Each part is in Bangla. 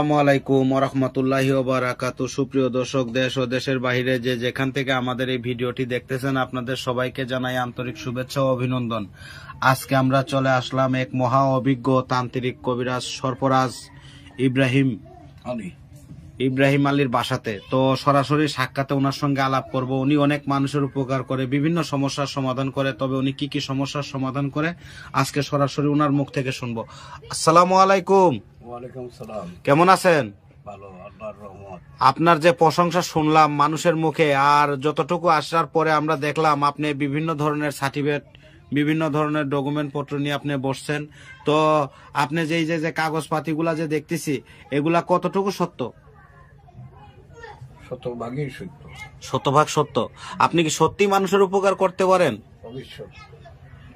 আসসালামু আলাইকুম সুপ্রিয় দর্শক, দেশ ও দেশের বাইরে যে যেখান থেকে আমাদের এই ভিডিওটি দেখতেছেন, আপনাদের সবাইকে জানাই আন্তরিক শুভেচ্ছা ও অভিনন্দন। আজকে আমরা চলে আসলাম এক মহা অভিজ্ঞ তান্ত্রিক কবিরাজ সরফরাজ ইব্রাহিম ইব্রাহিম আলীর বাসাতে। তো সরাসরি সাক্ষাতে ওনার সঙ্গে আলাপ করব। উনি অনেক মানুষের উপকার করে, বিভিন্ন সমস্যার সমাধান করে, তবে উনি কি কি সমস্যার সমাধান করে, আজকে সরাসরি ওনার মুখ থেকে শুনব। আসসালামু আলাইকুম। ওয়ালাইকুম সালাম। কেমন আছেন? ভালো আল্লাহর রহমত। আপনার যে প্রশংসা শুনলাম মানুষের মুখে আর যতটুকু আসার পরে আমরা দেখলাম আপনি বিভিন্ন ধরনের সার্টিফিকেট বিভিন্ন ধরনের ডকুমেন্ট পত্র নিয়ে আপনি বসছেন। তো আপনি যে যে যে কাগজপাতিগুলা যে দেখতেছি এগুলা কতটুকু সত্য? শতভাগই সত্য। শতভাগ সত্য। আপনি কি সত্যি মানুষের উপকার করতে পারেন?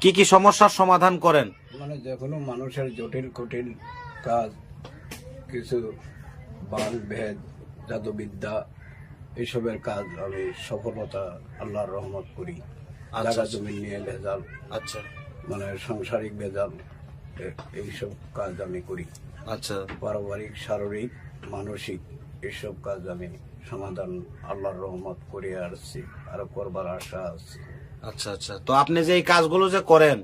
কি কি সমস্যার সমাধান করেন? মানে যে কোনো মানুষের জটিল কঠিন কাজ কিছু বান ভেদ জাদুবিদ্যা এইসবের কাজ আমি সফলতা আল্লাহর রহমত করি। আচ্ছা, জায়গা আচ্ছা। জমি নিয়ে ভেজাল আচ্ছা। মানে সাংসারিক ভেজাল এইসব কাজ আমি করি। আচ্ছা। পারিবারিক শারীরিক মানসিক এইসব কাজ আমি সমাধান আল্লাহর রহমত করে আসছি আর করবার আশা আছে। আচ্ছা আচ্ছা। তো আপনি যে এই কাজগুলো যে করেন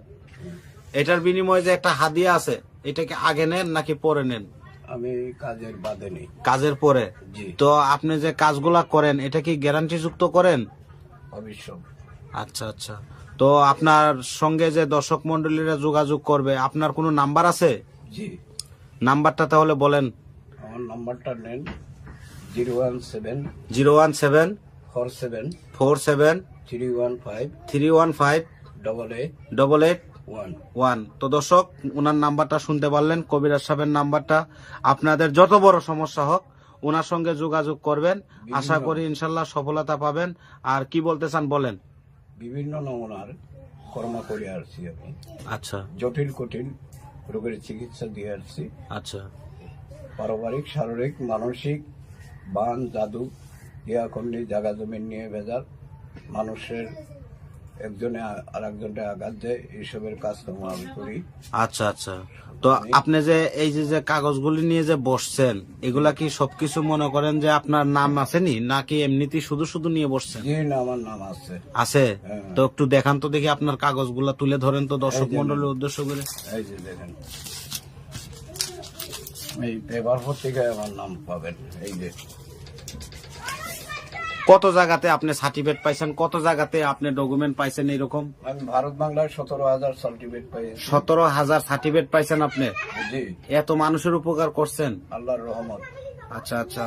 এটার বিনিময়ে যে একটা হাদিয়া আছে এটা কি আগে নেন নাকি পরে নেন? আমি কাজের বাদে নেই। কাজের পরে? জি। তো আপনি যে কাজগুলা করেন এটা কি গ্যারান্টি যুক্ত করেন? অবশ্য আচ্ছা আচ্ছা। তো আপনার সঙ্গে যে দর্শক মন্ডলীরা যোগাযোগ করবে আপনার কোনো নাম্বার আছে? জি। নাম্বারটা তাহলে বলেন। আমার নাম্বারটা নেন zero one seven zero one seven four seven four seven three one five three one five double eight double eight one তো দর্শক ওনার নাম্বারটা শুনতে পারলেন কবিরাজ সাহেবের নাম্বারটা। আপনাদের যত বড় সমস্যা হোক ওনার সঙ্গে যোগাযোগ করবেন। আশা করি ইনশাল্লাহ সফলতা পাবেন। আর কি বলতে চান বলেন? বিভিন্ন নমুনার কর্ম করে আসছি আমি। আচ্ছা। জটিল কঠিন রোগের চিকিৎসা দিয়ে আসছি। আচ্ছা। পারিবারিক শারীরিক মানসিক বান জাদু ইয়াকন্ডি জাগা জমিন নিয়ে ভেজাল মানুষের একজনে আর একজনকে আঘাত দেয় এইসবের কাজকর্ম আমি করি। আচ্ছা আচ্ছা। তো আপনি যে এই যে যে কাগজগুলি নিয়ে যে বসছেন এগুলা কি সবকিছু মনে করেন যে আপনার নাম আসেনি নাকি এমনিতেই শুধু শুধু নিয়ে বসছেন? জি না আমার নাম আছে। আছে? হ্যাঁ। তো একটু দেখান তো দেখি আপনার কাগজগুলা তুলে ধরেন তো দর্শক মন্ডলের উদ্দেশ্য করে। এই যে দেখেন। এই পেপার পত্রিকায় আমার নাম পাবেন এই যে। কত জায়গাতে আপনি সার্টিফিকেট পাইছেন? কত জায়গাতে আপনি ডকুমেন্ট পাইছেন এরকম আমি ভারত বাংলায় সতেরো হাজার সার্টিফিকেট পেয়েছি সতেরো হাজার সার্টিফিকেট পাইছেন আপনি? জি। এত মানুষের উপকার করছেন। আল্লাহর রহমত। আচ্ছা আচ্ছা।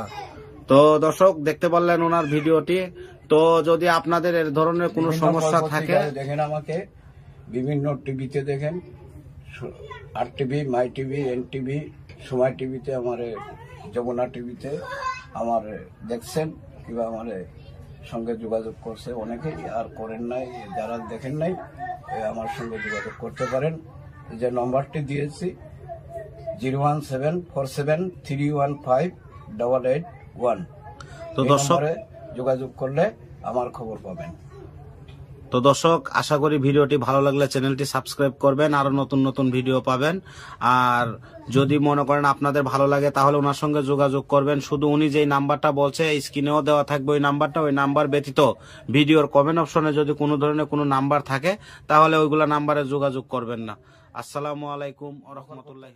তো দর্শক দেখতে পারলেন ওনার ভিডিওটি। তো যদি আপনাদের এর ধরনের কোনো সমস্যা থাকে দেখেন আমাকে। বিভিন্ন টিভিতে দেখেন। আর TV my TV N TV Somoy টিভিতে আমার যমুনা টিভিতে আমার দেখছেন। কিংবা আমার সঙ্গে যোগাযোগ করছে অনেকেই আর করেন নাই যারা দেখেন নাই আমার সঙ্গে যোগাযোগ করতে পারেন। যে নম্বরটি দিয়েছি zero one seven four seven three one five double eight one. তো দর্শক যোগাযোগ করলে আমার খবর পাবেন। তো দর্শক, আশা করি ভিডিওটি ভালো লাগলে চ্যানেলটি সাবস্ক্রাইব করবেন, আরও নতুন নতুন ভিডিও পাবেন। আর যদি মনে করেন আপনাদের ভালো লাগে, তাহলে ওনার সঙ্গে যোগাযোগ করবেন। শুধু উনি যেই নাম্বারটা বলছে স্ক্রিনেও দেওয়া থাকবে ওই নাম্বারটা, ওই নাম্বার ব্যতীত ভিডিওর কমেন্ট অপশনে যদি কোনো ধরনের কোনো নাম্বার থাকে, তাহলে ওইগুলা নাম্বারে যোগাযোগ করবেন না। আসসালামু আলাইকুম রহমতুল্লাহ